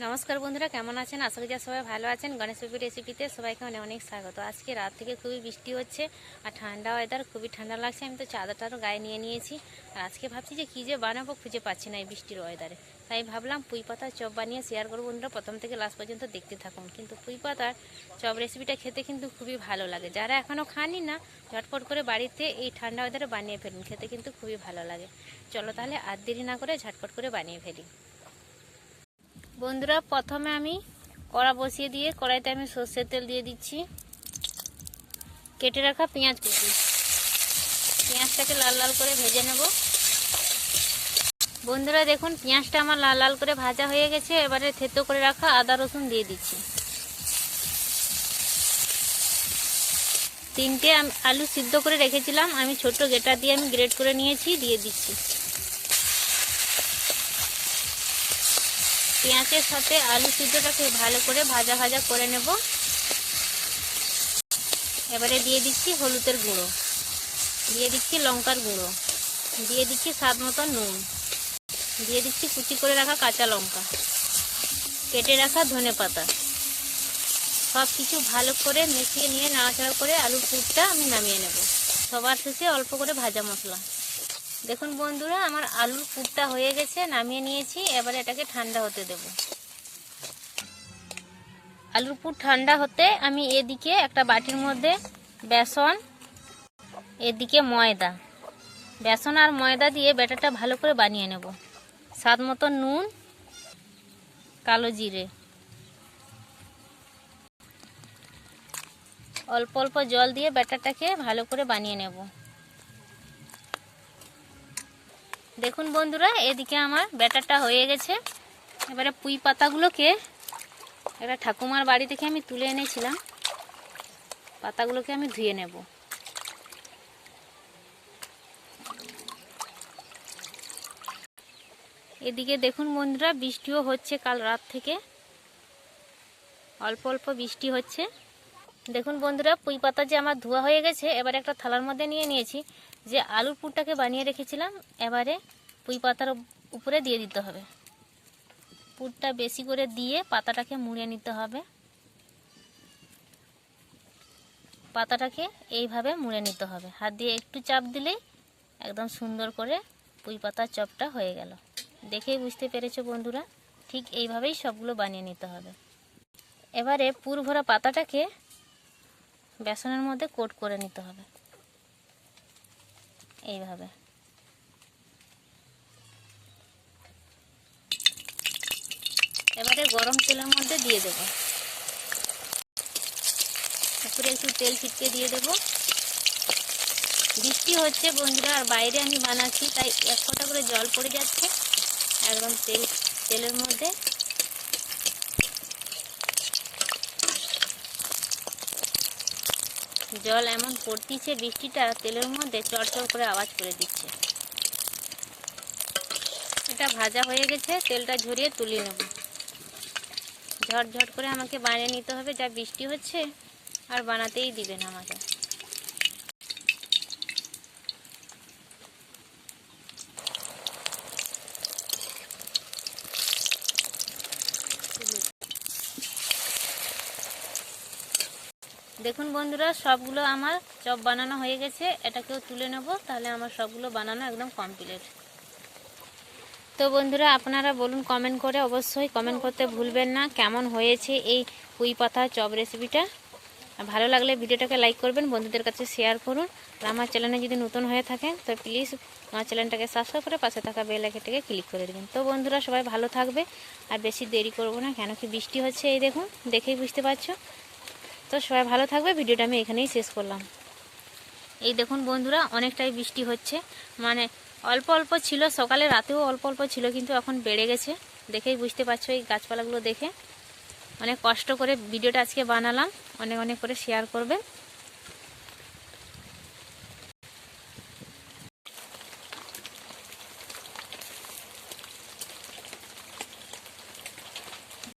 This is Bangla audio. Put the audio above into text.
নমস্কার বন্ধুরা, কেমন আছেন? আশা করি সবাই ভালো আছেন। গণেশ পেপি রেসিপিতে সবাইকে অনেক অনেক স্বাগত। আজকে রাত থেকে খুবই বৃষ্টি হচ্ছে আর ঠান্ডা ওয়েদার খুবই ঠান্ডা লাগছে। আমি তো চাদরটারও গায়ে নিয়ে নিয়েছি। আর আজকে ভাবছি যে কী যে বানাবো খুঁজে পাচ্ছি না এই বৃষ্টির ওয়েদারে তাই ভাবলাম পুঁই পাতার চপ বানিয়ে শেয়ার করব বন্ধুরা। প্রথম থেকে লাস্ট পর্যন্ত দেখতে থাকুন। কিন্তু পুঁই পাতার চপ রেসিপিটা খেতে কিন্তু খুবই ভালো লাগে। যারা এখনও খাননি না, ঝটপট করে বাড়িতে এই ঠান্ডা ওয়েদারে বানিয়ে ফেলুন। খেতে কিন্তু খুবই ভালো লাগে। চলো তাহলে আর দেরি না করে ঝটপট করে বানিয়ে ফেলি। বন্ধুরা, প্রথমে আমি কড়া বসিয়ে দিয়ে কড়াইতে আমি সর্ষের তেল দিয়ে দিচ্ছি। কেটে রাখা পেঁয়াজ কুচি। পেঁয়াজটাকে লাল লাল করে ভেজে নেব। বন্ধুরা, দেখুন, পেঁয়াজটা আমার লাল লাল করে ভাজা হয়ে গেছে। এবারে থেতো করে রাখা আদা রসুন দিয়ে দিচ্ছি। তিনটে আলু সিদ্ধ করে রেখেছিলাম। আমি ছোট গেটা দিয়ে আমি গ্রেড করে নিয়েছি, দিয়ে দিচ্ছি। পেঁয়াজের সাথে আলু সিদ্ধটাকে ভালো করে ভাজা ভাজা করে নেব। এবারে দিয়ে দিচ্ছি হলুদের গুঁড়ো। দিয়ে দিচ্ছি লঙ্কার গুঁড়ো। দিয়ে দিচ্ছি স্বাদ মতো নুন। দিয়ে দিচ্ছি কুচি করে রাখা কাঁচা লঙ্কা। কেটে রাখা ধনে পাতা। সব কিছু ভালো করে মিশিয়ে নিয়ে নাড়াচাড়া করে আলুর পুরটা আমি নামিয়ে নেব। সবার শেষে অল্প করে ভাজা মশলা। দেখুন বন্ধুরা, আমার আলুর পুরটা হয়ে গেছে, নামিয়ে নিয়েছি, এবারে এটাকে ঠান্ডা হতে দেব। আলুর পুর ঠান্ডা হতে আমি এদিকে একটা বাটির মধ্যে বেসন, এদিকে ময়দা। বেসন আর ময়দা দিয়ে ব্যাটারটা ভালো করে বানিয়ে নেব। স্বাদ মতো নুন, কালো জিরে। অল্প অল্প জল দিয়ে ব্যাটারটাকে ভালো করে বানিয়ে নেব। দেখুন বন্ধুরা, এদিকে আমার ব্যাটারটা হয়ে গেছে। এবারে পুঁই পাতাগুলোকে একটা ঠাকুমার বাড়ি থেকে আমি তুলে এনেছিলাম। পাতাগুলোকে আমি ধুয়ে নেব। এদিকে দেখুন বন্ধুরা, বৃষ্টিও হচ্ছে কাল রাত থেকে। অল্প অল্প বৃষ্টি হচ্ছে। দেখুন বন্ধুরা, পুঁই পাতা যে আমার ধোয়া হয়ে গেছে, এবারে একটা থালার মধ্যে নিয়ে নিয়েছি। যে আলুর পুরটাকে বানিয়ে রেখেছিলাম, এবারে পুঁই পাতার উপরে দিয়ে দিতে হবে। পুরটা বেশি করে দিয়ে পাতাটাকে মুড়ে নিতে হবে। পাতাটাকে এইভাবে মুড়ে নিতে হবে। হাত দিয়ে একটু চাপ দিলেই একদম সুন্দর করে পুঁই পাতার চপটা হয়ে গেল। দেখেই বুঝতে পেরেছ বন্ধুরা, ঠিক এইভাবেই সবগুলো বানিয়ে নিতে হবে। এবারে পুর ভরা পাতাটাকে বেসনের মধ্যে কোট করে নিতে হবে। এইভাবে। এবারে গরম তেলের মধ্যে দিয়ে দেব। উপরে একটু তেল ছিটকে দিয়ে দেব। বৃষ্টি হচ্ছে বন্ধুরা, আর বাইরে আমি বানাচ্ছি, তাই এক ফোঁটা করে জল পড়ে যাচ্ছে। একদম তেল, তেলের মধ্যে জল এমন পড়তিছে, বৃষ্টিটা তেলের মধ্যে চড়চড় করে আওয়াজ করে দিচ্ছে। এটা ভাজা হয়ে গেছে, তেলটা ঝরিয়ে তুলে নেব। ঝটঝট করে আমাকে বানিয়ে নিতে হবে, যা বৃষ্টি হচ্ছে, আর বানাতেই দিবেন আমাকে। দেখুন বন্ধুরা, সবগুলো আমার চপ বানানো হয়ে গেছে। এটাকেও তুলে নেব। তাহলে আমার সবগুলো বানানো একদম কমপ্লিট তো বন্ধুরা, আপনারা বলুন কমেন্ট করে অবশ্যই কমেন্ট করতে ভুলবেন না। কেমন হয়েছে এই পুঁই পাতা চপ রেসিপিটা ভালো লাগলে ভিডিওটাকে লাইক করবেন, বন্ধুদের কাছে শেয়ার করুন। আর আমার চ্যানেলে যদি নতুন হয়ে থাকেন, তো প্লিজ আমার চ্যানেলটাকে সাবস্ক্রাইব করে পাশে থাকা বেল আইকনটাকে ক্লিক করে দেবেন। তো বন্ধুরা, সবাই ভালো থাকবে। আর বেশি দেরি করব না, কেন কি বৃষ্টি হচ্ছে, এই দেখুন, দেখেই বুঝতে পারছ। তো সবাই ভালো থাকবে, ভিডিওটা আমি এখানেই শেষ করলাম। এই দেখুন বন্ধুরা, অনেকটাই বৃষ্টি হচ্ছে। মানে অল্প অল্প ছিল, সকালে রাতেও অল্প অল্প ছিল, কিন্তু এখন বেড়ে গেছে। দেখেই বুঝতে পারছ এই গাছপালাগুলো দেখে। অনেক কষ্ট করে ভিডিওটা আজকে বানালাম। অনেক অনেক করে শেয়ার করবেন।